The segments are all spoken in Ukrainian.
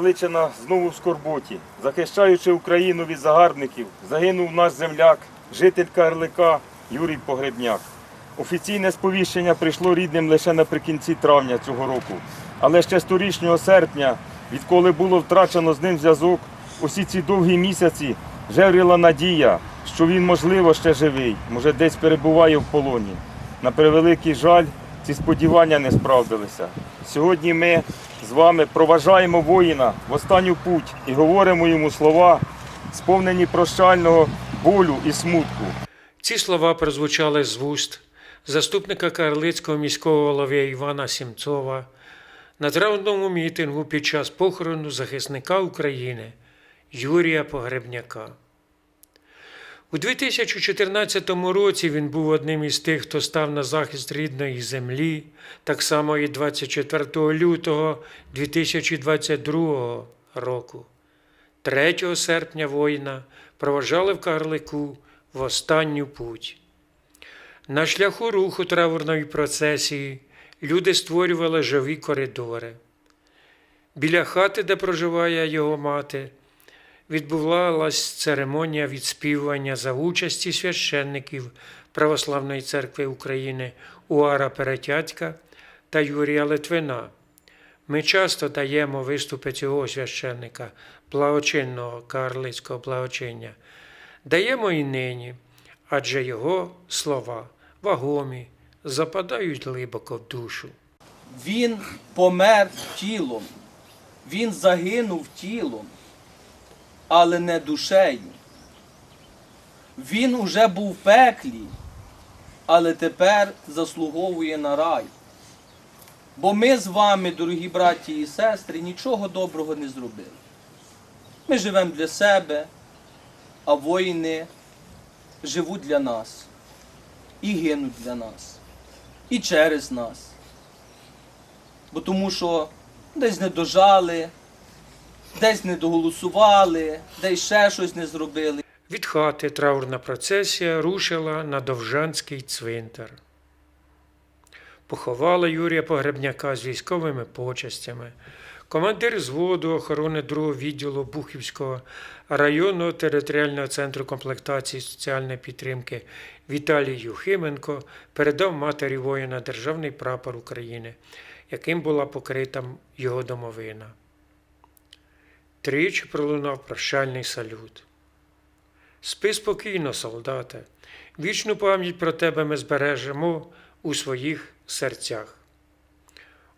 Карличина знову в скорботі. Захищаючи Україну від загарбників, загинув наш земляк, житель Карлика Юрій Погребняк. Офіційне сповіщення прийшло рідним лише наприкінці травня цього року. Але ще з торічнього серпня, відколи було втрачено з ним зв'язок, усі ці довгі місяці жевріла надія, що він, можливо, ще живий, може, десь перебуває в полоні. На превеликий жаль, ці сподівання не справдилися. Сьогодні ми з вами проважаємо воїна в останню путь і говоримо йому слова, сповнені прощального болю і смутку. Ці слова прозвучали з вуст заступника Карлицького міського голови Івана Сімцова на травному мітингу під час похорону захисника України Юрія Погребняка. У 2014 році він був одним із тих, хто став на захист рідної землі, так само і 24 лютого 2022 року. 3 серпня воїна проважали в Карлику в останню путь. На шляху руху траурної процесії люди створювали живі коридори. Біля хати, де проживає його мати, відбувалась церемонія відспівування за участі священників Православної церкви України Уара Перетятька та Юрія Литвина. Ми часто даємо виступи цього священника, благочинного карлицького благочиння. Даємо і нині, адже його слова вагомі, западають глибоко в душу. Він помер тілом, він загинув тілом, але не душею. Він уже був в пеклі, але тепер заслуговує на рай. Бо ми з вами, дорогі браті і сестри, нічого доброго не зробили. Ми живемо для себе, а воїни живуть для нас і гинуть для нас, і через нас бо тому що десь не дожали, десь не доголосували, десь ще щось не зробили. Від хати траурна процесія рушила на Довжанський цвинтар. Поховала Юрія Погребняка з військовими почастями. Командир зводу охорони другого відділу Бухівського районного територіального центру комплектації соціальної підтримки Віталій Юхименко передав матері воїна Державний прапор України, яким була покрита його домовина. Тричі пролунав прощальний салют. Спи спокійно, солдате. Вічну пам'ять про тебе ми збережемо у своїх серцях.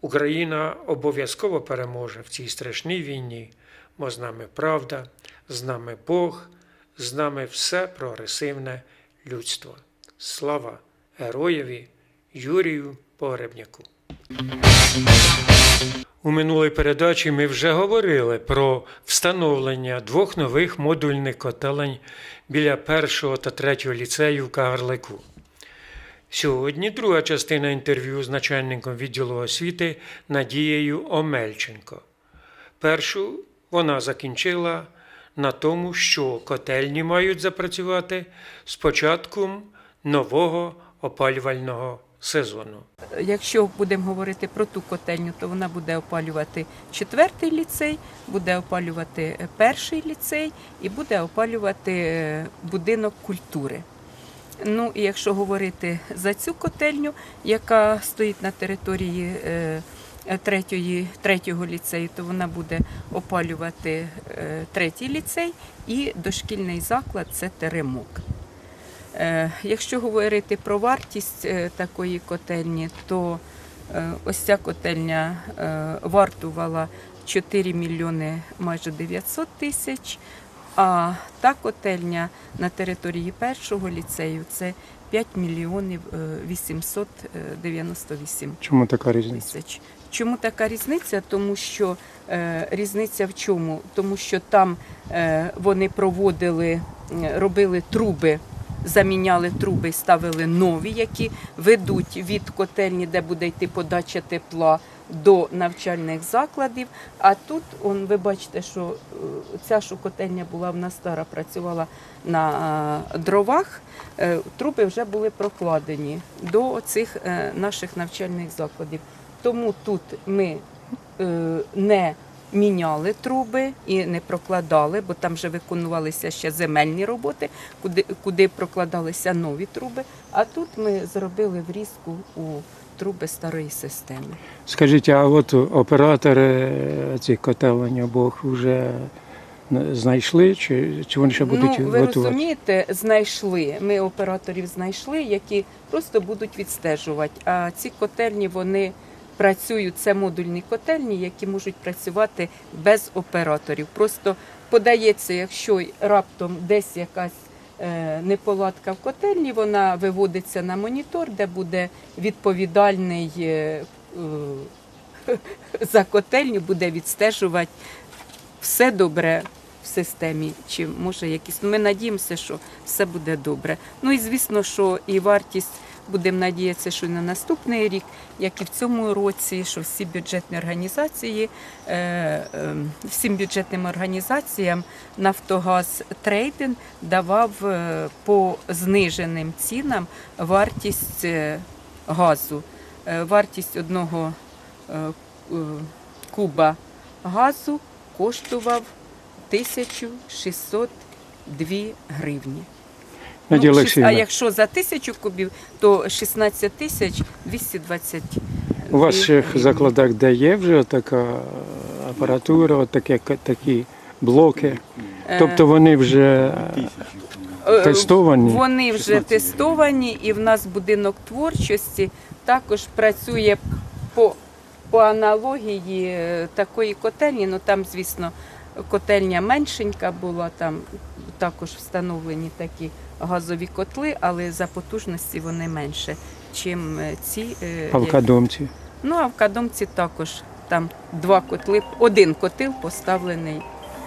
Україна обов'язково переможе в цій страшній війні, бо з нами правда, з нами Бог, з нами все прогресивне людство. Слава героєві Юрію Погребняку. У минулій передачі ми вже говорили про встановлення двох нових модульних котелень біля першого та третього ліцею в Кагарлику. Сьогодні друга частина інтерв'ю з начальником відділу освіти Надією Омельченко. Першу вона закінчила на тому, що котельні мають запрацювати з початком нового опалювального сезону. Якщо будемо говорити про ту котельню, то вона буде опалювати четвертий ліцей, буде опалювати перший ліцей і буде опалювати е, будинок культури. Ну і якщо говорити за цю котельню, яка стоїть на території е, третьої, третього ліцею, то вона буде опалювати е, третій ліцей і дошкільний заклад це теремок. Е, Якщо говорити про вартість е, такої котельні, то е, ось ця котельня вартувала 4 мільйони майже 900 тисяч, а та котельня на території першого ліцею це 5 мільйонів е, 898 Чому така різниця? тисяч. Чому така різниця? Тому що е, різниця в чому? Тому що там е, вони проводили, робили труби, заміняли труби і ставили нові, які ведуть від котельні, де буде йти подача тепла. До навчальних закладів. А тут, он, ви бачите, що е, ця що котельня була в нас стара, працювала на е, дровах. е, Труби вже були прокладені до цих наших навчальних закладів. Тому тут ми не міняли труби і не прокладали, бо там вже виконувалися ще земельні роботи, куди, куди прокладалися нові труби. А тут ми зробили врізку у труби старої системи. Скажіть, а от оператори цих котелень обох вже знайшли, чи, чи вони ще будуть ну, ви готувати? розумієте, знайшли. Ми операторів знайшли, які просто будуть відстежувати. А ці котельні вони працюють. Це модульні котельні, які можуть працювати без операторів. Просто подається, якщо раптом десь якась е, неполадка в котельні, вона виводиться на монітор, де буде відповідальний е, е, за котельню, буде відстежувати все добре в системі, чи може якісь. Ми надіємося, що все буде добре. Ну і звісно, що і вартість. Будемо надіятися, що на наступний рік, як і в цьому році, що всі бюджетні організації, е, е, всім бюджетним організаціям Нафтогаз Трейдинг давав е, по зниженим цінам вартість газу. Вартість одного куба газу коштував 1602 гривні. Надія Ну, шість- Олексіївна, а якщо за тисячу кубів, то 16 тисяч 220 у вас в закладах де є вже така апаратура, от таке, такі блоки? Тобто вони вже Е, тестовані? Вони вже тестовані, і в нас будинок творчості також працює по, по аналогії е, такої котельні. Ну там, звісно, котельня меншенька була, там також встановлені такі газові котли, але за потужності вони менше, чим е, ці. е, А в Кадомці? Ну а в Кадомці також там два котли, один котел поставлений.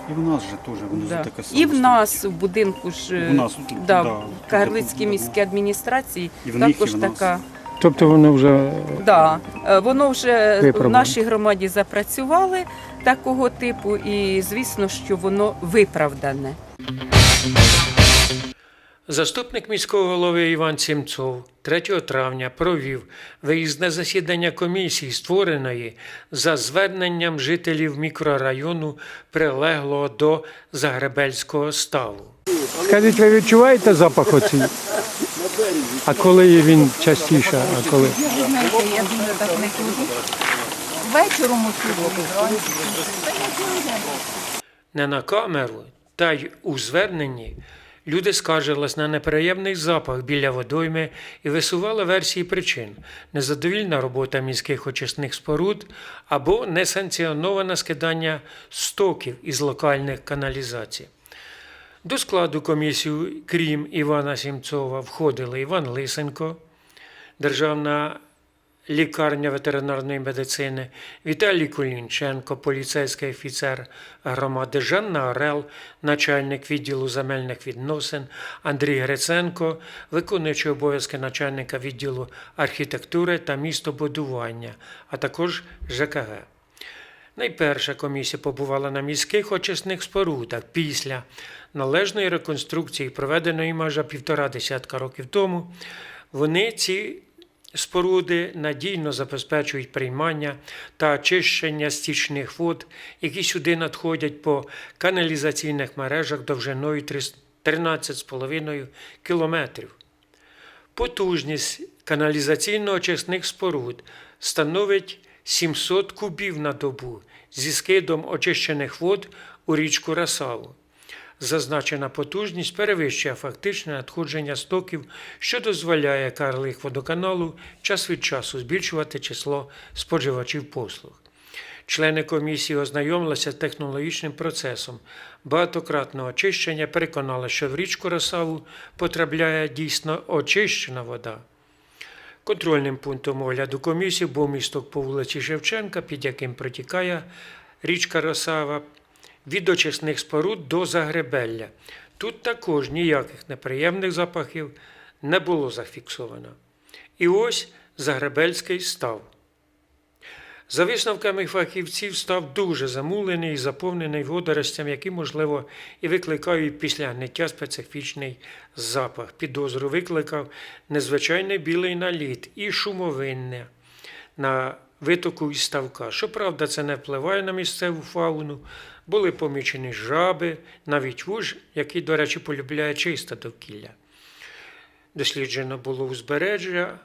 І в нас же теж воно Да. таке саме. І в нас в будинку ж е, У нас да, да, в Карлицькій міській адміністрації І в них, і також в нас. така. Тобто вони вже Да, е, воно вже в нашій громаді запрацювали такого типу, і звісно, що воно виправдане. Заступник міського голови Іван Сімцов 3 травня провів виїзне засідання комісії, створеної за зверненням жителів мікрорайону, прилеглого до Загребельського ставу. Скажіть, ви відчуваєте запах оцій? А коли він частіше, а коли? знаєте, я дуже так не ходжу. Вечором. Не на камеру, та й у зверненні люди скаржились на неприємний запах біля водойми і висували версії причин: незадовільна робота міських очисних споруд або несанкціоноване скидання стоків із локальних каналізацій. До складу комісії, крім Івана Сімцова, входили Іван Лисенко, Державна лікарня ветеринарної медицини, Віталій Кулінченко, поліцейський офіцер громади, Жанна Орел, начальник відділу земельних відносин, Андрій Гриценко, виконуючий обов'язки начальника відділу архітектури та містобудування, а також ЖКГ. Найперша комісія побувала на міських очисних спорудах після належної реконструкції, проведеної майже півтора десятка років тому. Вони ці споруди надійно забезпечують приймання та очищення стічних вод, які сюди надходять по каналізаційних мережах довжиною 13,5 кілометрів. Потужність каналізаційно-очисних споруд становить 700 кубів на добу зі скидом очищених вод у річку Расаву. Зазначена потужність перевищує фактичне надходження стоків, що дозволяє Карлих водоканалу час від часу збільшувати число споживачів послуг. Члени комісії ознайомилися з технологічним процесом багатократного очищення, переконали, що в річку Росаву потрапляє дійсно очищена вода. Контрольним пунктом огляду комісії був місток по вулиці Шевченка, під яким протікає річка Росава від очисних споруд до Загребелля. Тут також ніяких неприємних запахів не було зафіксовано. І ось Загребельський став. За висновками фахівців, став дуже замулений і заповнений водоростями, які, можливо, і викликають після гниття специфічний запах. Підозру викликав незвичайний білий наліт і шумовинне на витоку із ставка. Щоправда, це не впливає на місцеву фауну. Були помічені жаби, навіть вуж, який, до речі, полюбляє чисте довкілля. Досліджено було узбережжя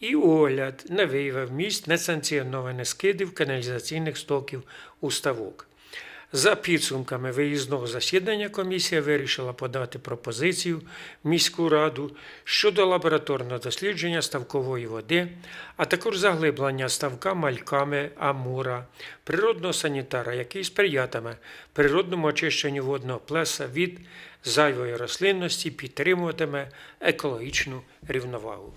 і огляд не виявив місць несанкціонованих скидів каналізаційних стоків у ставок. За підсумками виїзного засідання комісія вирішила подати пропозицію в міську раду щодо лабораторного дослідження ставкової води, а також заглиблення ставка мальками Амура, природного санітара, який сприятиме природному очищенню водного плеса від зайвої рослинності, підтримуватиме екологічну рівновагу.